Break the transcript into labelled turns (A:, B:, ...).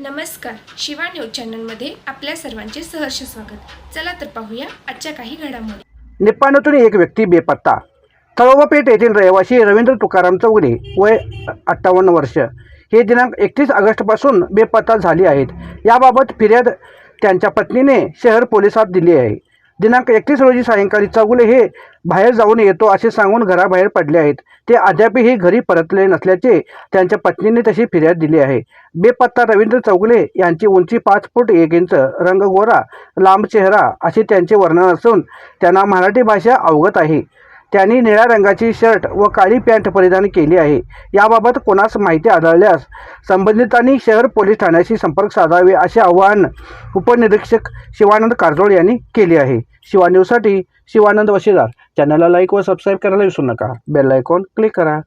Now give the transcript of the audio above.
A: नमस्कार शिवा न्यूज चॅनलमध्ये आपल्या सर्वांचे सहर्ष स्वागत. चला तर पाहूया आजच्या काही घडामोडी.
B: निप्पाणीतून एक व्यक्ती बेपत्ता. तळोबापेठ येथील रहिवासी रवींद्र तुकाराम चौगडे वय अठ्ठावन्न वर्ष. हे दिनांक एकतीस ऑगस्टपासून बेपत्ता झाली आहेत. याबाबत फिर्याद त्यांच्या पत्नीने शहर पोलिसात दिली आहे. दिनांक एकतीस रोजी सायंकाळी चौगुले हे बाहेर जाऊन येतो असे सांगून घराबाहेर पडले आहेत. ते अद्यापही घरी परतले नसल्याचे त्यांच्या पत्नीने तशी फिर्याद दिली आहे. बेपत्ता रवींद्र चौगुले यांची उंची पाच फूट एक इंच रंग गोरा लांब चेहरा असे त्यांचे वर्णन असून त्यांना मराठी भाषा अवगत आहे. त्यांनी निळ्या रंगाची शर्ट व काळी पॅन्ट परिधान केली आहे. याबाबत कोणास माहिती आढळल्यास संबंधितांनी शहर पोलीस ठाण्याशी संपर्क साधावे असे आवाहन उपनिरीक्षक शिवानंद कारजोळ यांनी केले आहे. शिवा न्यूजसाठी शिवानंद वशिदार चॅनलला लाईक व सबस्क्राईब करायला विसरू नका. बेल आयकॉन क्लिक करा.